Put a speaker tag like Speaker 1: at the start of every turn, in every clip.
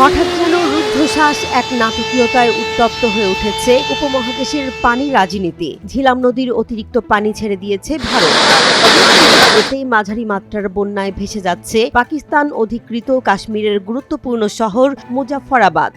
Speaker 1: হঠাৎ যেন রুদ্ধশ্বাস এক নাটকীয়তায় উত্তপ্ত হয়ে উঠেছে উপমহাদেশের পানি রাজনীতি। ঝিলাম নদীর অতিরিক্ত পানি ছেড়ে দিয়েছে ভারত। এতেই মাঝারি মাত্রার বন্যায় ভেসে যাচ্ছে পাকিস্তান অধিকৃত কাশ্মীরের গুরুত্বপূর্ণ শহর মুজাফরাবাদ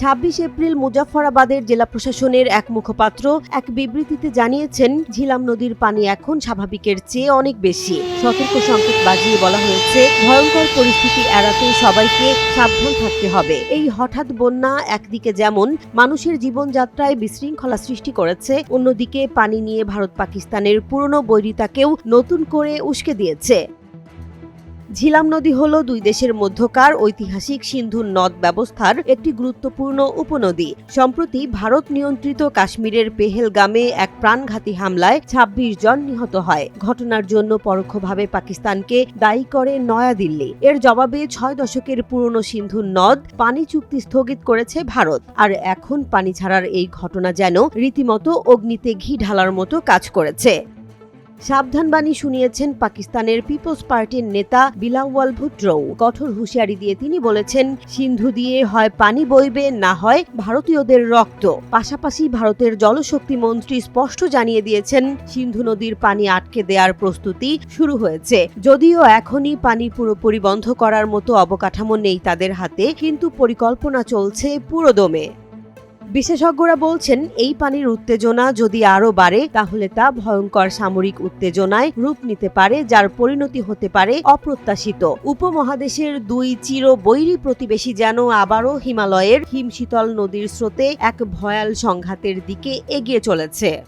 Speaker 1: ২৬ এপ্রিল মুজাফরাবাদের জেলা প্রশাসনের এক মুখপাত্র এক বিবৃতিতে জানিয়েছেন, ঝিলাম নদীর পানি এখন স্বাভাবিকের চেয়ে অনেক বেশি। সতর্ক সংকেত বাজিয়ে বলা হয়েছে, ভয়ঙ্কর পরিস্থিতি এড়াতে সবাইকে সাবধান থাকতে হবে। এই হঠাৎ বন্যা একদিকে যেমন মানুষের জীবনযাত্রায় বিশৃঙ্খলা সৃষ্টি করেছে, অন্যদিকে পানি নিয়ে ভারত পাকিস্তানের পুরনো বৈরিতাকেও নতুন করে উস্কে দিয়েছে। ঝিলাম নদী হল দুই দেশের মধ্যকার ঐতিহাসিক সিন্ধু নদ ব্যবস্থার একটি গুরুত্বপূর্ণ উপনদী। সম্প্রতি ভারত নিয়ন্ত্রিত কাশ্মীরের পেহেলগামে এক প্রাণঘাতী হামলায় ২৬ জন নিহত হয়। ঘটনার জন্য পরোক্ষভাবে পাকিস্তানকে দায়ী করে নয়াদিল্লি। এর জবাবে ছয় দশকের পুরনো সিন্ধু নদ পানি চুক্তি স্থগিত করেছে ভারত। আর এখন পানি ছাড়ার এই ঘটনা যেন রীতিমতো অগ্নিতে ঘি ঢালার মতো কাজ করেছে। সাবধানবাণী শুনিয়েছেন পাকিস্তানের পিপলস পার্টির নেতা বিলাওয়াল ভুট্রৌ কঠোর হুঁশিয়ারি দিয়ে তিনি বলেছেন, সিন্ধু দিয়ে হয় পানি বইবে, না হয় ভারতীয়দের রক্ত। পাশাপাশি ভারতের জলশক্তি মন্ত্রী স্পষ্ট জানিয়ে দিয়েছেন, সিন্ধু নদীর পানি আটকে দেওয়ার প্রস্তুতি শুরু হয়েছে। যদিও এখনই পানি পুরোপুরি বন্ধ করার মতো অবকাঠামো নেই তাদের হাতে, কিন্তু পরিকল্পনা চলছে পুরোদমে। বিশেষজ্ঞরা বলছেন, এই পানির উত্তেজনা যদি আরও বাড়ে, তাহলে তা ভয়ঙ্কর সামরিক উত্তেজনায় রূপ নিতে পারে, যার পরিণতি হতে পারে অপ্রত্যাশিত। উপমহাদেশের দুই চির বৈরী প্রতিবেশী যেন আবারও হিমালয়ের হিমশীতল নদীর স্রোতে এক ভয়াল সংঘাতের দিকে এগিয়ে চলেছে।